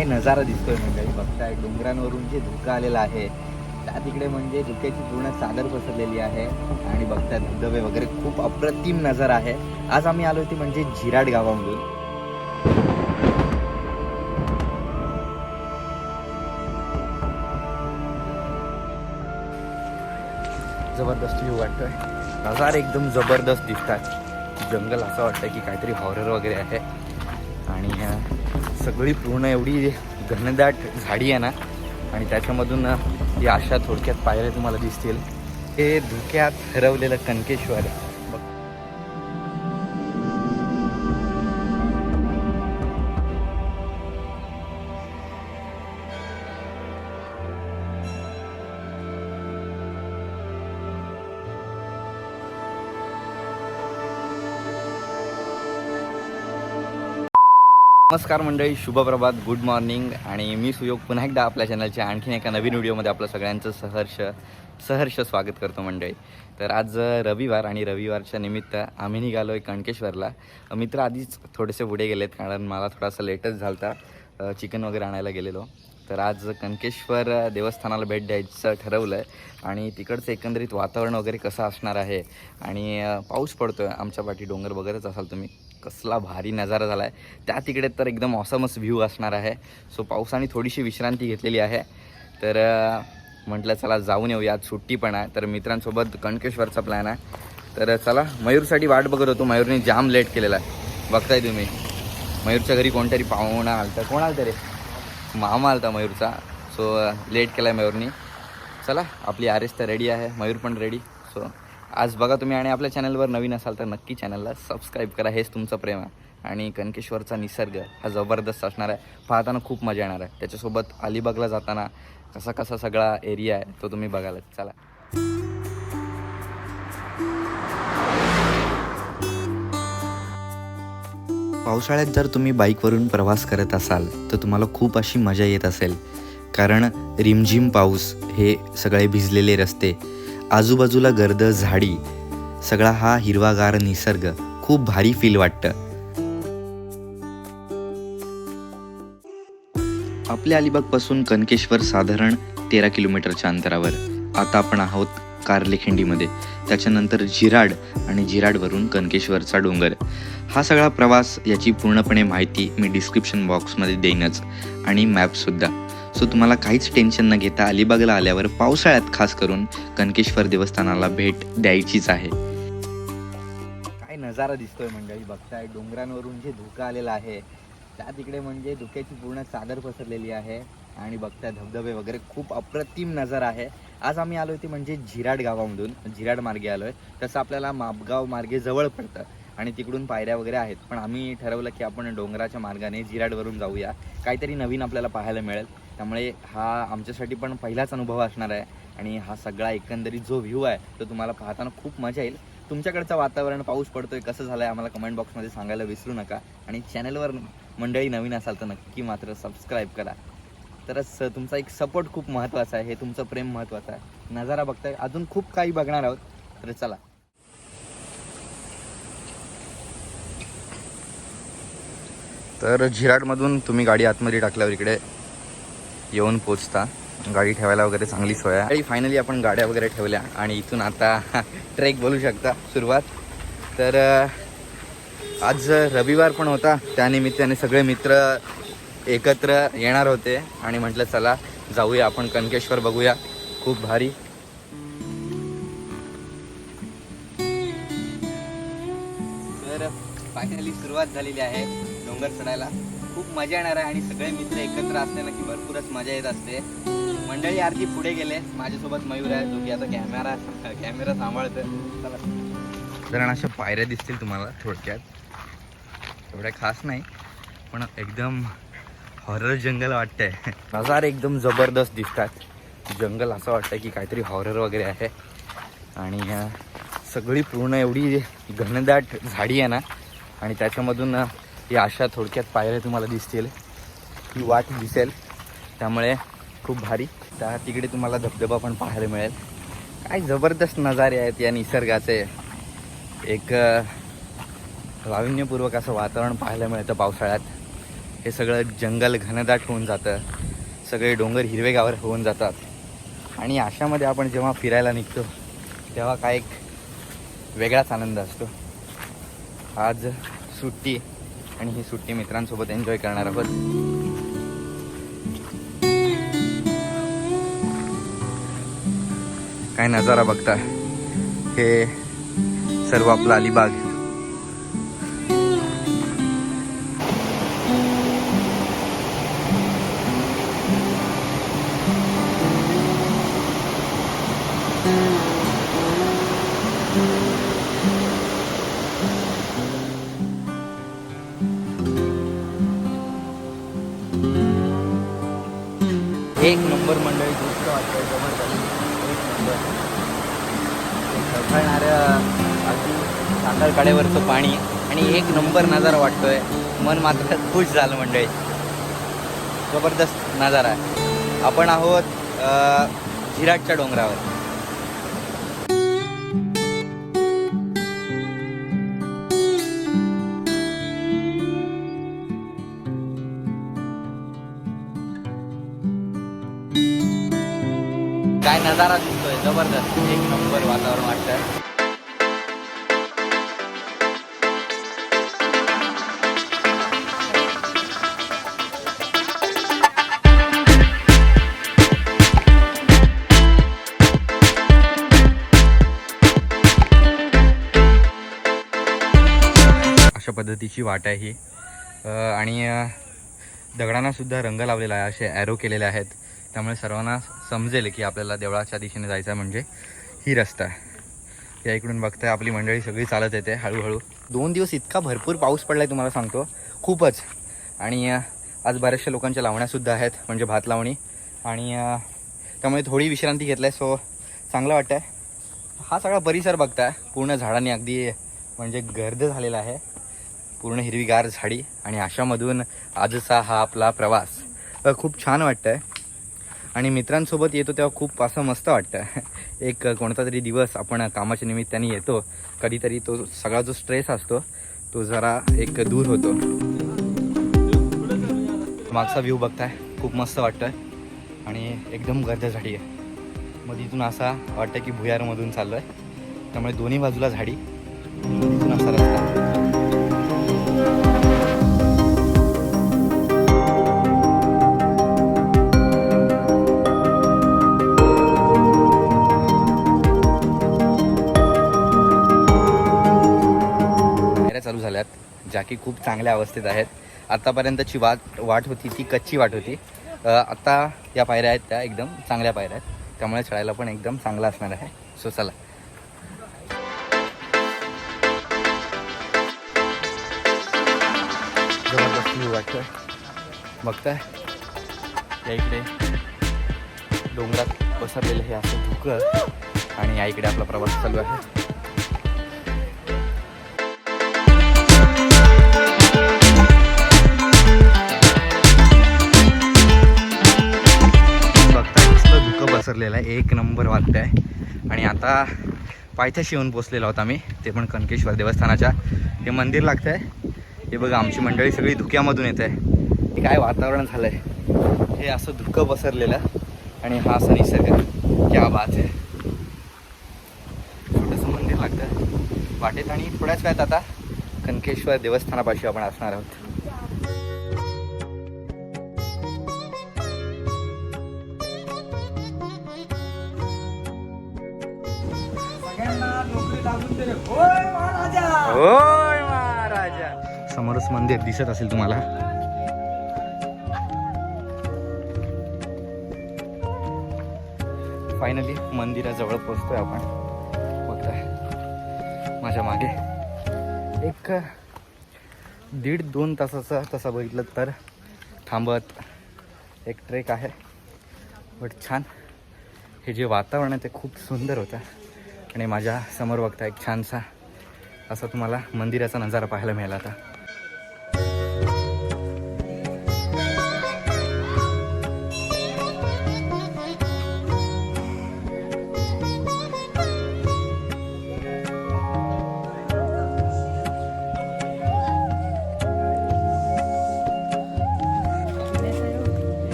काय नजारा दिसतोय म्हणजे. मंडळी बघताय डोंगरांवरून जे धुकं आलेलं आहे त्या तिकडे म्हणजे धुक्याची पूर्ण चादर पसरलेली आहे. आणि बघताय धबधबे वगैरे खूप अप्रतिम नजारा आहे. आज आम्ही आलो होती म्हणजे झिराड गावामधून. जबरदस्त व्ह्यू वाटतोय. नजारे एकदम जबरदस्त दिसतात. जंगल असं वाटतं की काहीतरी हॉरर वगैरे आहे. सगळी पूर्ण एवढी घनदाट झाडी आहे ना आणि त्याच्यामधून या अशा थोडक्यात पायऱ्या तुम्हाला दिसतील. हे धुक्यात हरवलेलं कणकेश्वर आहे नमस्कार मंडळी शुभप्रभात गुड मॉर्निंग आणि मी सुयोग पुन्हा एकदा आपल्या चॅनलच्या आणखीन एका नवीन व्हिडिओमध्ये आपलं सगळ्यांचं सहर्ष सहर्ष स्वागत करतो मंडळी. तर आज रविवार आणि रविवारच्या निमित्त आम्ही निघालो आहे कणकेश्वरला मित्र आधीच थोडेसे पुढे गेलेत कारण मला थोडासा लेटच झाला होता चिकन वगैरे आणायला गेलेलो. तर आज कणकेश्वर देवस्थानाला भेट द्यायचं ठरवलं आहे आणि तिकडचं एकंदरीत वातावरण वगैरे कसं असणार आहे? आणि पाऊस पडतो आहे आमच्या पाठी डोंगर बघतच असाल तुम्ही. कसला भारी नजारा झाला आहे त्या तिकडे तर एकदम ऑसमच व्ह्यू असणार आहे. सो पावसाने थोडीशी विश्रांती घेतलेली आहे. तर म्हटलं चला जाऊन येऊया. आज सुट्टी पण आहे. तर मित्रांसोबत कणकेश्वरचा प्लॅन आहे. तर चला मयूरसाठी वाट बघत होतो. मयूरने जाम लेट केलेला आहे. बघताय तुम्ही. मयूरच्या घरी कोणतरी पाहुणा आलता. कोण आलता रे? मामा आलता मयूरचा. सो लेट केला आहे मयूरनी. चला आपली आर एस तर रेडी आहे. मयूर पण रेडी सो आज बघा तुम्ही आणि आपल्या चॅनलवर नवीन असाल तर नक्की चॅनलला सबस्क्राईब करा हेच तुमचं प्रेम आहे. आणि कणकेश्वरचा निसर्ग हा जबरदस्त असणार आहे. पाहताना खूप मजा येणार आहे. त्याच्यासोबत अलिबागला जाताना कसा कसा सगळा एरिया आहे तो तुम्ही बघायला. चला. पावसाळ्यात जर तुम्ही बाईकवरून प्रवास करत असाल तर तुम्हाला खूप अशी मजा येत असेल. कारण रिमझिम पाऊस हे सगळे भिजलेले रस्ते आजूबाजूला गर्द झाडी सगळा हा हिरवागार निसर्ग. खूप भारी फील वाटतं. आपल्या अलिबागपासून कनकेश्वर साधारण तेरा किलोमीटरच्या अंतरावर. आता आपण आहोत कार्लेखिंडीमध्ये. त्याच्यानंतर जिराड आणि जिराडवरून कनकेश्वरचा डोंगर. हा सगळा प्रवास याची पूर्णपणे माहिती मी डिस्क्रिप्शन बॉक्समध्ये देईनच. आणि मॅपसुद्धा सो तुम्हाला काहीच टेन्शन न घेता अलिबागला आल्यावर पावसाळ्यात खास करून कनकेश्वर देवस्थानाला भेट द्यायचीच आहे. काय नजारा दिसतोय मंडळी बघताय डोंगरांवरून जे धुकं आलेलं आहे त्या तिकडे म्हणजे धुक्याची पूर्ण चादर पसरलेली आहे आणि बघताय धबधबे वगैरे खूप अप्रतिम नजारा आहे. आज आम्ही आलो होती म्हणजे झिराड गावामधून झिराड मार्गे आलो आहे तसं आपल्याला मापगाव मार्गे जवळ पडतं आणि तिकडून पायऱ्या वगैरे आहेत. पण आम्ही ठरवलं की आपण डोंगराच्या मार्गाने झिराडवरून जाऊया. काहीतरी नवीन आपल्याला पाहायला मिळेल. त्यामुळे हा आमच्यासाठी पण पहिलाच अनुभव असणार आहे आणि हा सगळा एकंदरीत जो व्ह्यू आहे तो तुम्हाला पाहताना खूप मजा येईल. तुमच्याकडचं वातावरण पाऊस पडतोय कसं झालं आहे आम्हाला कमेंट बॉक्समध्ये सांगायला विसरू नका. आणि चॅनलवर मंडळी नवीन असाल तर नक्की मात्र सबस्क्राईब करा. तरच तुमचा एक सपोर्ट खूप महत्त्वाचा आहे हे तुमचं प्रेम महत्त्वाचं आहे. नजारा बघताय अजून खूप काही बघणार आहोत. तर चला. तर झिराटमधून तुम्ही गाडी आतमध्ये टाकल्यावर इकडे येऊन पोचता. गाडी ठेवायला वगैरे चांगली सोय आहे. आणि फायनली आपण गाड्या वगैरे ठेवल्या आणि इथून आता ट्रेक बोलू शकता सुरुवात. तर आज रविवार पण होता. त्यानिमित्ताने सगळे मित्र एकत्र येणार होते. आणि म्हटलं चला जाऊया आपण कनकेश्वर बघूया. खूप भारी. तर फायनली सुरुवात झालेली आहे डोंगर चढायला. खूप मजा येणार आहे आणि सगळे मित्र एकत्र असले ना की भरपूरच मजा येत असते. मंडळी आरती पुढे गेले. माझ्यासोबत मयूर आहे जो की आता कॅमेरा कॅमेरा सांभाळतं चला. अशा पायऱ्या दिसतील तुम्हाला थोडक्यात. एवढ्या खास नाही पण एकदम हॉरर जंगल वाटतंय. नजारे एकदम जबरदस्त दिसतात. जंगल असं वाटतं की काहीतरी हॉरर वगैरे आहे. आणि सगळी पूर्ण एवढी घनदाट झाडी आहे ना. आणि त्याच्यामधून या अशा थोडक्यात पायऱ्या तुम्हाला दिसतील. ही वाट दिसेल. त्यामुळे खूप भारी. त्या तिकडे तुम्हाला धबधबा पण पाहायला मिळेल. काय जबरदस्त नजारे आहेत या निसर्गाचे. एक लावण्यपूर्वक असं वातावरण पाहायला मिळतं पावसाळ्यात. हे सगळं जंगल घनदाट होऊन जातं. सगळे डोंगर हिरवेगावर होऊन जातात. आणि अशामध्ये आपण जेव्हा फिरायला निघतो तेव्हा काय एक वेगळाच आनंद असतो. आज सुट्टी आणि ही सुट्टी मित्रांसोबत एन्जॉय करणार आहोत. काय नजारा बघता हे सर्व आपलं अलिबाग. नंबर मंडळी दुसरं वाटतं जबरदस्त एक नंबर. खळखळणाऱ्या अगदी साखर कडेवरचं पाणी आणि एक नंबर नजारा वाटतोय. मन मात्र खुश झालं मंडळी. जबरदस्त नजारा. आहे आपण आहोत झिराटच्या डोंगरावर. काय नजारा दिसतोय जबरदस्त. एक नंबर वातावरण वाटतं अशा पद्धतीची वाट आहे ही. आणि दगडांनासुद्धा दगडांना सुद्धा रंग लावलेला आहे असे ॲरो केलेले आहेत. त्यामुळे सर्वांना समजेल की आपल्याला देवळाच्या दिशेने जायचं आहे म्हणजे ही रस्ता आहे. या इकडून बघताय आपली मंडळी सगळी चालत येते हळूहळू. दोन दिवस इतका भरपूर पाऊस पडला आहे तुम्हाला सांगतो. खूपच. आणि आज बऱ्याचशा लोकांच्या लावण्यासुद्धा आहेत म्हणजे भात लावणी. आणि त्यामुळे थोडी विश्रांती घेतली आहे सो चांगलं वाटतं आहे हा सगळा परिसर बघताय. पूर्ण झाडांनी अगदी म्हणजे गर्द झालेला आहे. पूर्ण हिरवीगार झाडी आणि अशामधून आजचा हा आपला प्रवास. खूप छान वाटतं आहे आणि मित्रांसोबत येतो तेव्हा खूप असं मस्त वाटतं. एक कोणता तरी दिवस आपण कामाच्या निमित्ताने येतो. कधीतरी तो सगळा जो स्ट्रेस असतो तो जरा एक दूर होतो. मागचा व्ह्यू बघताय खूप मस्त वाटतं आणि एकदम गर्द झाडी आहे. मग तिथून असा वाटतं की भुयारमधून चाललो आहे त्यामुळे दोन्ही बाजूला झाडी. की खूप चांगल्या अवस्थेत आहेत. आतापर्यंतची वाट वाट होती ती कच्ची वाट होती. आत्ता या पायऱ्या आहेत त्या एकदम चांगल्या पायऱ्या आहेत. त्यामुळे चढायला पण एकदम चांगला असणार आहे. सो चला. बघताय. या इकडे डोंगरात पसरलेलं हे असं धुकं आणि या इकडे आपला प्रवास चालू आहे. झालेला आहे. एक नंबर वाटतं आहे. आणि आता पायथ्याशी येऊन पोचलेलो आहोत आम्ही ते पण कनकेश्वर देवस्थानाच्या. हे मंदिर लागतं आहे हे बघा आमची मंडळी सगळी धुक्यामधून येत. आहे हे काय वातावरण झालं आहे हे असं धुकं पसरलेलं. आणि हा असं निसर्ग. क्या बात आहे. छोटंसं मंदिर लागतं वाटेत आणि थोड्याच वेळात आता कनकेश्वर देवस्थानापाशी आपण असणार आहोत. होय महाराजा. समोरच मंदिर दिसत असेल तुम्हाला. फायनली मंदिराजवळ पोचतोय आपण. बघताय माझ्या मागे एक दीड दोन तासाचा तसा बघितलं तर थांबत एक ट्रेक आहे. बट छान. हे जे वातावरण आहे ते खूप सुंदर होतं. आणि माझ्यासमोर बघता एक छानसा असा तुम्हाला मंदिराचा नजारा पाहायला मिळाला आता.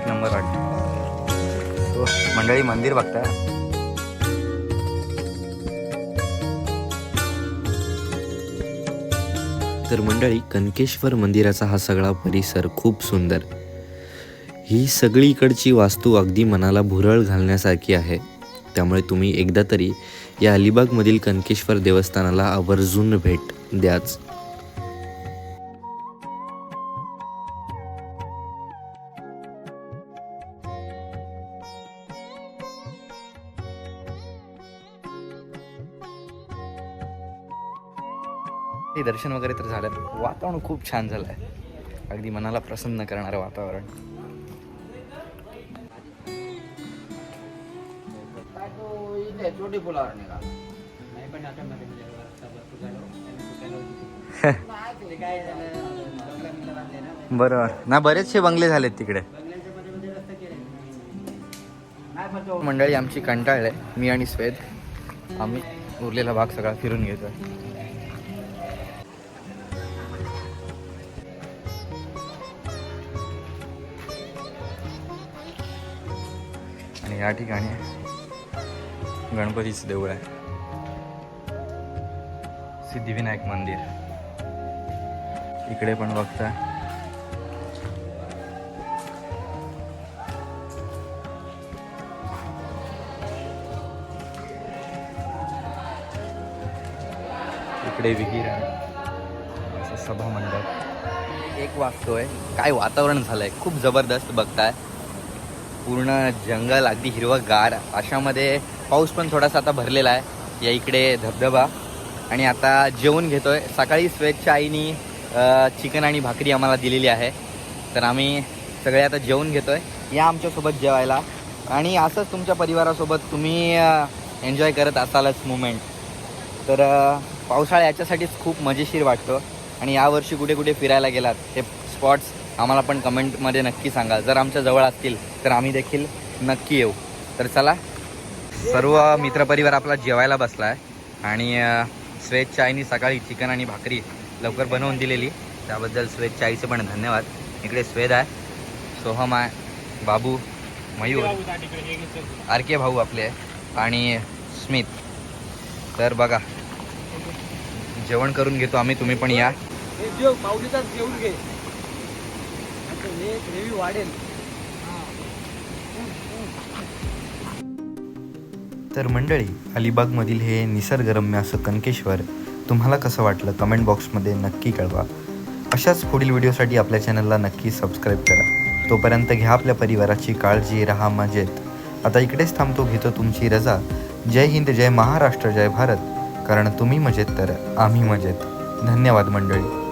एक नंबर वाटतं. मंडळी मंदिर बघताय. तर मंडळी कनकेश्वर मंदिराचा हा सगळा परिसर खूप सुंदर. ही सगळी इकडची वास्तू अगदी मनाला भुरळ घालण्यासारखी आहे. त्यामुळे तुम्ही एकदा तरी या अलिबागमधील कनकेश्वर देवस्थानाला आवर्जून भेट द्याच. दर्शन वगैरे तर झालं वातावरण खूप छान झालं आहे अगदी मनाला प्रसन्न करणारं वातावरण. बरोबर. ना बरेचसे बंगले झालेत तिकडे. मंडळी आमची कंटाळले मी आणि स्वेद आम्ही उरलेला भाग सगळा फिरून घेतोय. या ठिकाणी गणपतीचं देऊळ आहे. सिद्धिविनायक मंदिर. इकडे पण बघता. इकडे विहीर आहे. असं सभा मंडप एक वाजतोय काय वातावरण झालंय? खूप जबरदस्त बघताय. पूर्ण जंगल अगदी हिरवं गार अशामध्ये पाऊस पण थोडासा आता भरलेला आहे. या इकडे धबधबा. आणि आता जेवण घेतोय. सकाळी स्वेच्छा आईनी चिकन आणि भाकरी आम्हाला दिलेली आहे. तर आम्ही सगळे आता जेवण घेतोय. या आमच्यासोबत जेवायला. आणि असंच तुमच्या परिवारासोबत तुम्ही एन्जॉय करत असालच मुमेंट तर पावसाळा याच्यासाठीच खूप मजेशीर वाटतो. आणि यावर्षी कुठे कुठे फिरायला गेलात ते स्पॉट्स आम्हाला पण कमेंटमध्ये नक्की सांगा. जर आमच्या जवळ असतील तर आम्ही देखील नक्की येऊ. तर चला सर्व मित्रपरिवार आपला जेवायला बसला आहे आणि अ, आईने सकाळी चिकन आणि भाकरी लवकर बनवून दिलेली. त्याबद्दल स्वेदच्या आईचे पण धन्यवाद. इकडे स्वेद आहे. सोहम आहे. बाबू मयूर आर के भाऊ आपले आणि स्मित. तर बघा जेवण करून घेतो आम्ही तुम्ही पण या. जेवण घे. हे ग्रेव्ही वाढेल. तर मंडळी अलिबागमधील हे निसर्गरम्य असं कनकेश्वर तुम्हाला कसं वाटलं कमेंट बॉक्समध्ये नक्की कळवा. अशाच पुढील व्हिडिओसाठी आपल्या चॅनलला नक्की सबस्क्राईब करा. तोपर्यंत घ्या आपल्या परिवाराची काळजी राहा मजेत. आता इकडेच थांबतो घेतो तुमची रजा. जय हिंद जय महाराष्ट्र जय भारत. कारण तुम्ही मजेत तर आम्ही मजेत. धन्यवाद मंडळी.